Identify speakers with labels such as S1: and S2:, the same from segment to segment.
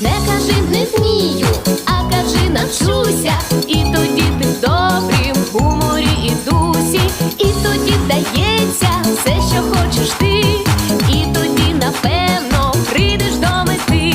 S1: Не кажи не вмію, а кажи навчуся. І тоді ти в добрім гуморі і дусі, і тоді вдається все, що хочеш ти, і тоді, напевно, прийдеш до мети.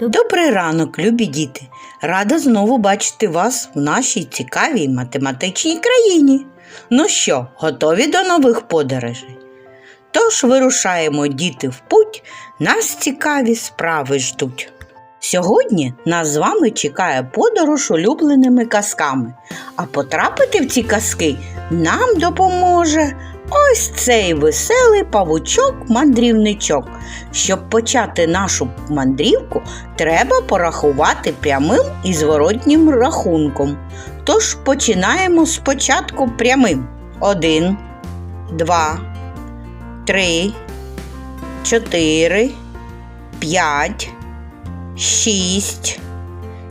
S2: Добрий ранок, любі діти! Рада знову бачити вас в нашій цікавій математичній країні. Ну що, готові до нових подорожей? Тож вирушаємо діти в путь, нас цікаві справи ждуть. Сьогодні нас з вами чекає подорож улюбленими казками, а потрапити в ці казки нам допоможе ось цей веселий павучок-мандрівничок. Щоб почати нашу мандрівку, треба порахувати прямим і зворотнім рахунком. Тож починаємо спочатку прямим. Один, два, три, чотири, п'ять, шість,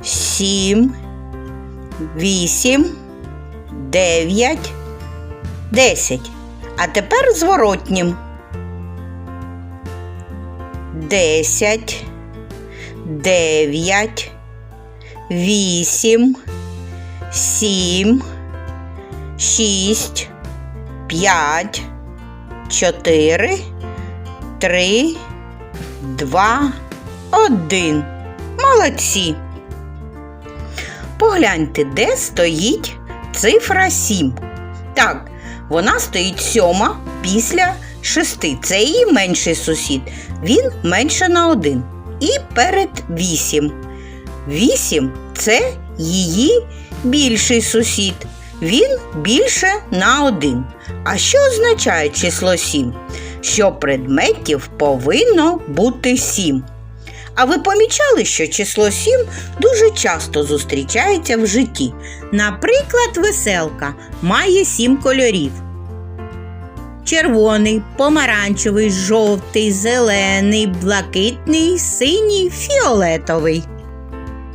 S2: сім, вісім, дев'ять, десять. А тепер зворотнім. Десять, дев'ять, вісім, сім, шість, п'ять, чотири, три, два, один. Молодці. Погляньте, де стоїть цифра 7. Так, вона стоїть сьома після шести. Це її менший сусід. Він менше на один. І перед вісім. Вісім це її більший сусід. Він більше на один. А що означає число 7? Що предметів повинно бути 7. А ви помічали, що число 7 дуже часто зустрічається в житті. Наприклад, веселка має 7 кольорів. Червоний, помаранчевий, жовтий, зелений, блакитний, синій, фіолетовий.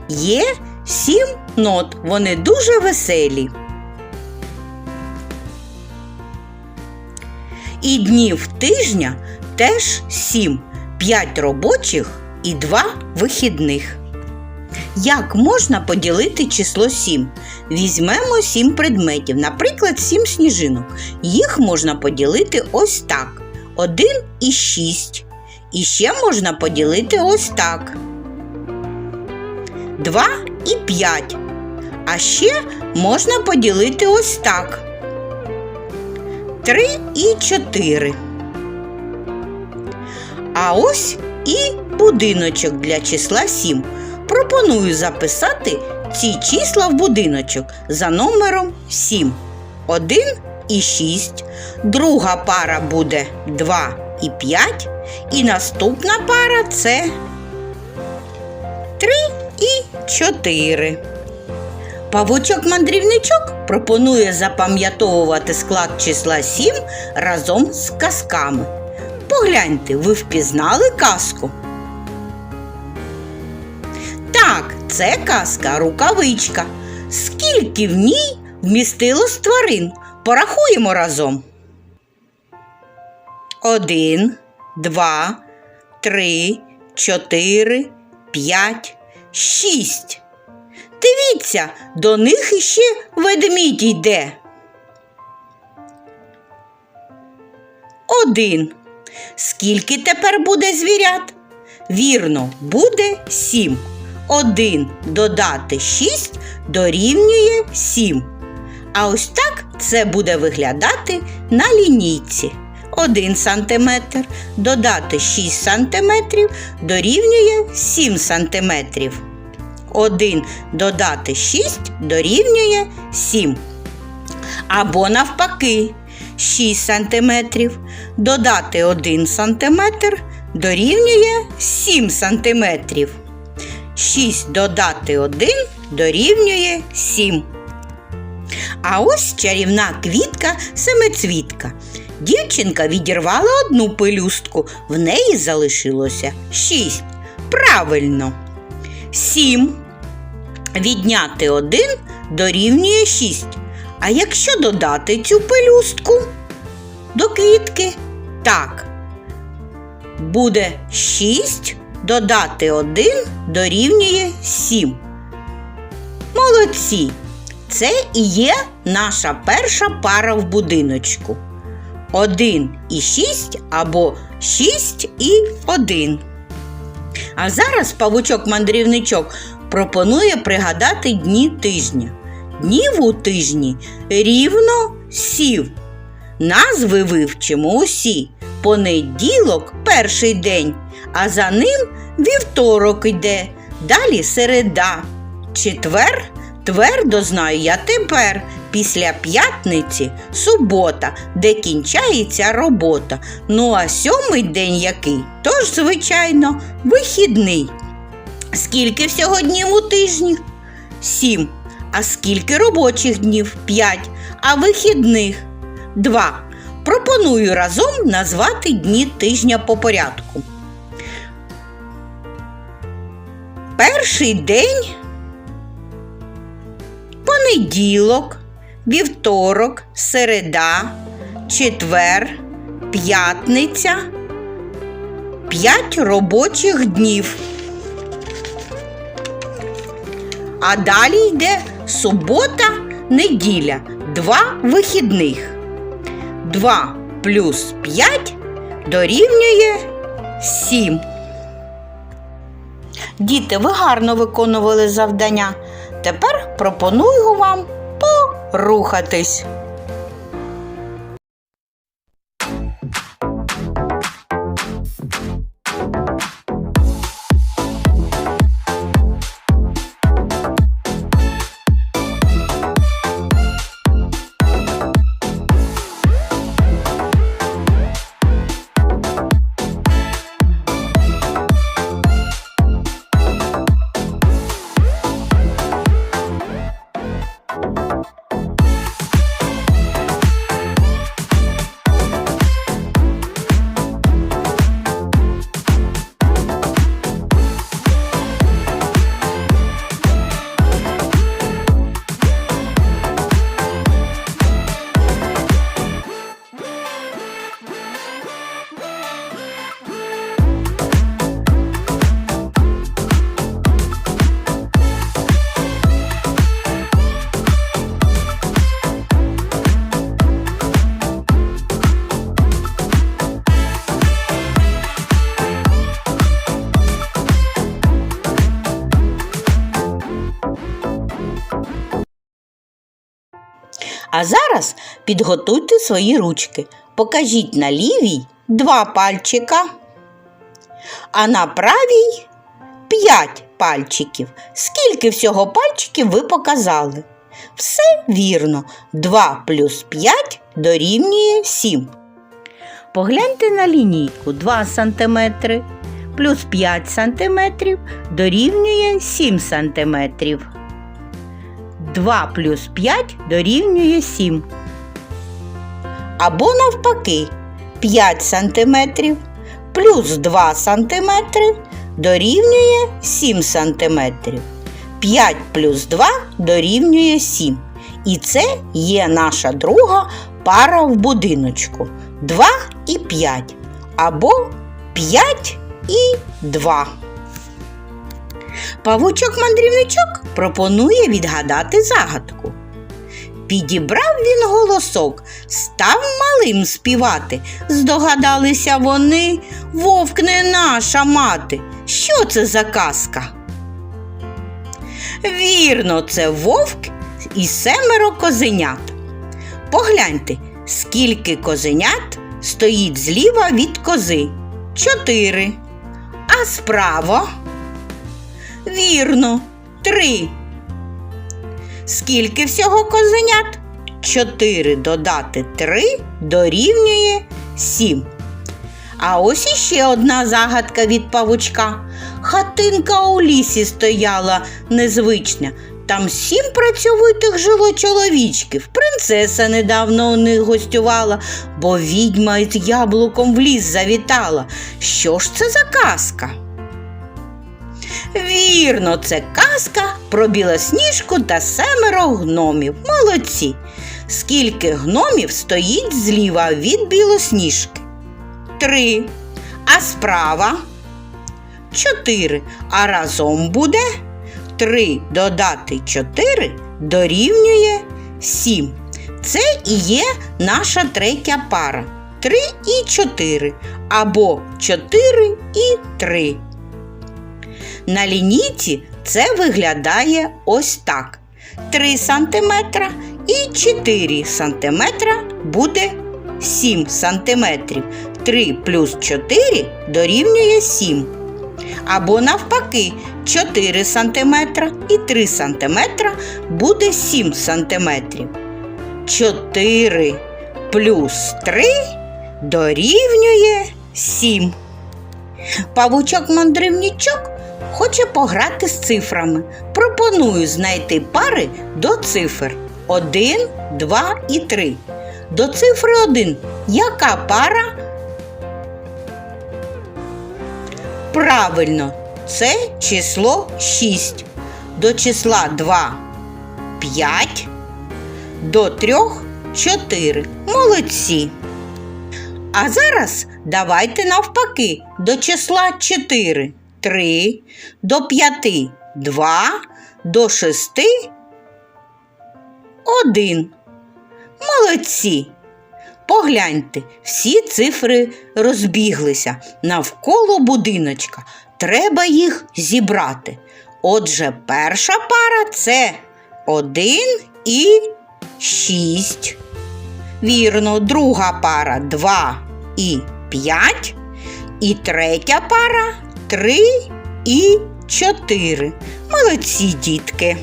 S2: Є сім нот, вони дуже веселі. І днів тижня теж сім, п'ять робочих і два вихідних. Як можна поділити число 7? Візьмемо 7 предметів, наприклад, 7 сніжинок. Їх можна поділити ось так: 1 і 6. І ще можна поділити ось так. 2 і 5. А ще можна поділити ось так. 3 і 4. А ось і будиночок для числа 7. Пропоную записати ці числа в будиночок за номером 7. 1 і 6. Друга пара буде 2 і 5. І наступна пара це 3 і 4. Павучок-мандрівничок пропонує запам'ятовувати склад числа 7 разом з казками. Погляньте, ви впізнали казку? Так, це казка рукавичка. Скільки в ній вмістилось тварин? Порахуємо разом. Один, два, три, чотири, п'ять, шість. Дивіться, до них іще ведмідь йде. Один. Скільки тепер буде звірят? Вірно, буде сім. Один додати шість дорівнює сім. А ось так це буде виглядати на лінійці. 1 см додати 6 см дорівнює 7 см. 1 додати 6 дорівнює 7. Або навпаки, 6 см додати 1 см дорівнює 7 см. 6 додати 1 дорівнює 7. А ось чарівна квітка семицвітка. Дівчинка відірвала одну пелюстку, в неї залишилося 6. Правильно. 7. Відняти 1 дорівнює 6. А якщо додати цю пелюстку до квітки, так, буде 6 додати 1 дорівнює 7. Молодці! Це і є наша перша пара в будиночку. 1 і 6 або 6 і 1. А зараз павучок-мандрівничок пропонує пригадати дні тижня. Днів у тижні рівно сів. Назви вивчимо усі. Понеділок перший день, а за ним вівторок йде, далі середа. Четвер твердо знаю я тепер. Після п'ятниці субота, де кінчається робота. Ну а сьомий день який? Тож, звичайно, вихідний. Скільки всього днів у тижні? Сім. А скільки робочих днів? П'ять. А вихідних? Два. Пропоную разом назвати дні тижня по порядку. Перший день понеділок, вівторок, середа, четвер, п'ятниця, п'ять робочих днів. А далі йде субота, неділя, два вихідних. 2 плюс 5 дорівнює 7. Діти, ви гарно виконували завдання. Тепер пропоную вам порухатись. Зараз підготуйте свої ручки. Покажіть на лівій два пальчика, а на правій п'ять пальчиків. Скільки всього пальчиків ви показали? Все вірно. 2 плюс 5 дорівнює 7. Погляньте на лінійку 2 см плюс 5 см дорівнює 7 см. 2 плюс 5 дорівнює 7. Або навпаки 5 см плюс 2 см дорівнює 7 см. 5 плюс 2 дорівнює 7. І це є наша друга пара в будиночку. 2 і 5. Або 5 і 2. Павучок-мандрівничок пропонує відгадати загадку. Підібрав він голосок, став малим співати. Здогадалися вони, вовк не наша мати. Що це за казка? Вірно, це вовк і семеро козенят. Погляньте, скільки козенят стоїть зліва від кози. Чотири. А справа? Вірно, три. Скільки всього козенят? Чотири додати три дорівнює сім. А ось іще одна загадка від павучка. Хатинка у лісі стояла незвична. Там сім працьовитих жило чоловічків. Принцеса недавно у них гостювала, бо відьма із яблуком в ліс завітала. Що ж це за казка? Вірно, це казка про білосніжку та семеро гномів. Молодці. Скільки гномів стоїть зліва від білосніжки? Три. А справа? 4, а разом буде 3 додати 4 дорівнює 7. Це і є наша третя пара. 3 і 4 або 4 і 3. На лінійці це виглядає ось так. 3 см і 4 см буде 7 см. 3 плюс 4 дорівнює 7. Або навпаки, 4 см і 3 см буде 7 см. 4 плюс 3 дорівнює 7. Павучок-мандрівничок хоче пограти з цифрами. Пропоную знайти пари до цифр 1, 2 і 3. До цифри 1 яка пара? Правильно, це число 6. До числа 2 5. До 3 4. Молодці. А зараз давайте навпаки до числа 4 3, до 5 2, до 6 1. Молодці. Погляньте, всі цифри розбіглися навколо будиночка. Треба їх зібрати. Отже, перша пара це 1 і 6. Вірно, друга пара 2 і 5. І третя пара 3 і 4. Молодці дітки.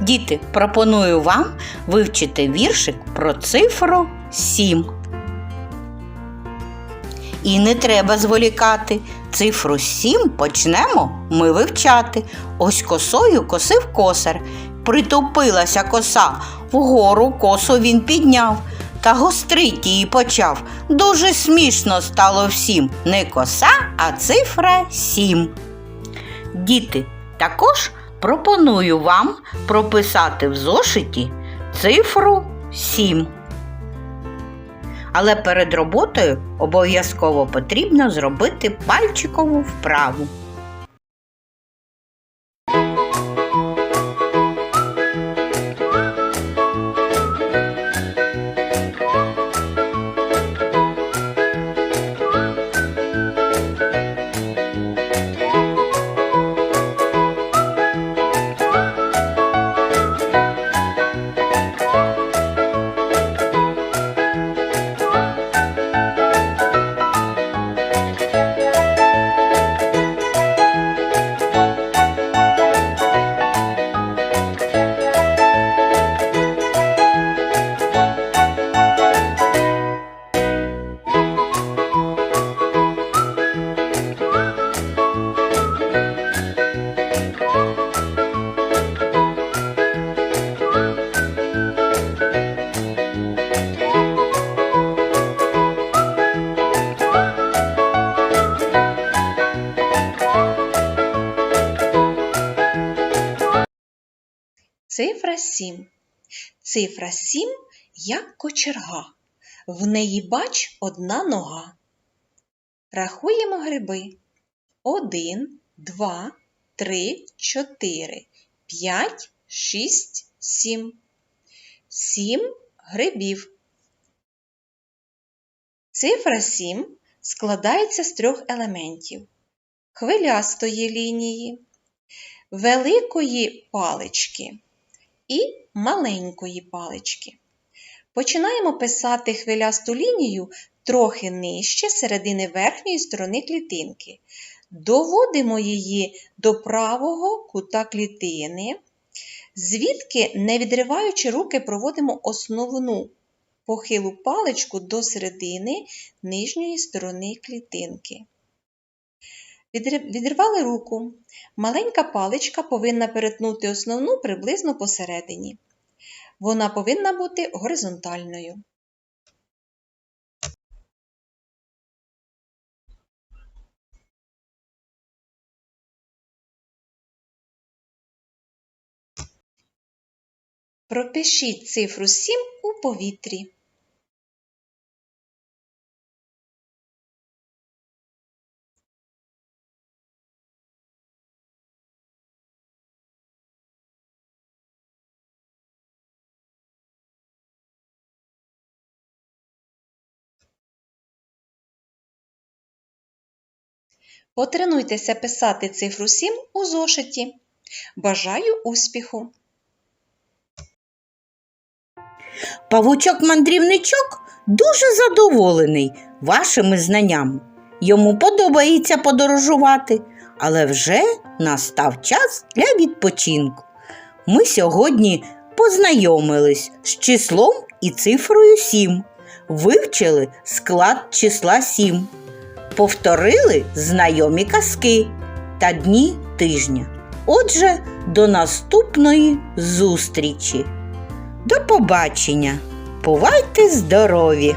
S2: Діти, пропоную вам вивчити віршик про цифру 7. І не треба зволікати. Цифру 7 почнемо ми вивчати. Ось косою косив косар. Притупилася коса, вгору косу він підняв. Та гострить її почав. Дуже смішно стало всім. Не коса, а цифра 7. Діти, також пропоную вам прописати в зошиті цифру 7. Але перед роботою обов'язково потрібно зробити пальчикову вправу.
S3: Цифра 7. Цифра 7 як кочерга. В неї бач одна нога. Рахуємо гриби. 1, 2, 3, 4, 5, 6, 7. 7 грибів. Цифра 7 складається з трьох елементів: хвилястої лінії, великої палички і маленької палички. Починаємо писати хвилясту лінію трохи нижче середини верхньої сторони клітинки. Доводимо її до правого кута клітини, звідки, не відриваючи руки, проводимо основну похилу паличку до середини нижньої сторони клітинки. Відривали руку. Маленька паличка повинна перетнути основну приблизно посередині. Вона повинна бути горизонтальною. Пропишіть цифру 7 у повітрі. Потренуйтеся писати цифру 7 у зошиті. Бажаю успіху!
S2: Павучок-мандрівничок дуже задоволений вашими знаннями. Йому подобається подорожувати, але вже настав час для відпочинку. Ми сьогодні познайомились з числом і цифрою 7, вивчили склад числа 7, повторили знайомі казки та дні тижня. Отже, до наступної зустрічі! До побачення! Бувайте здорові!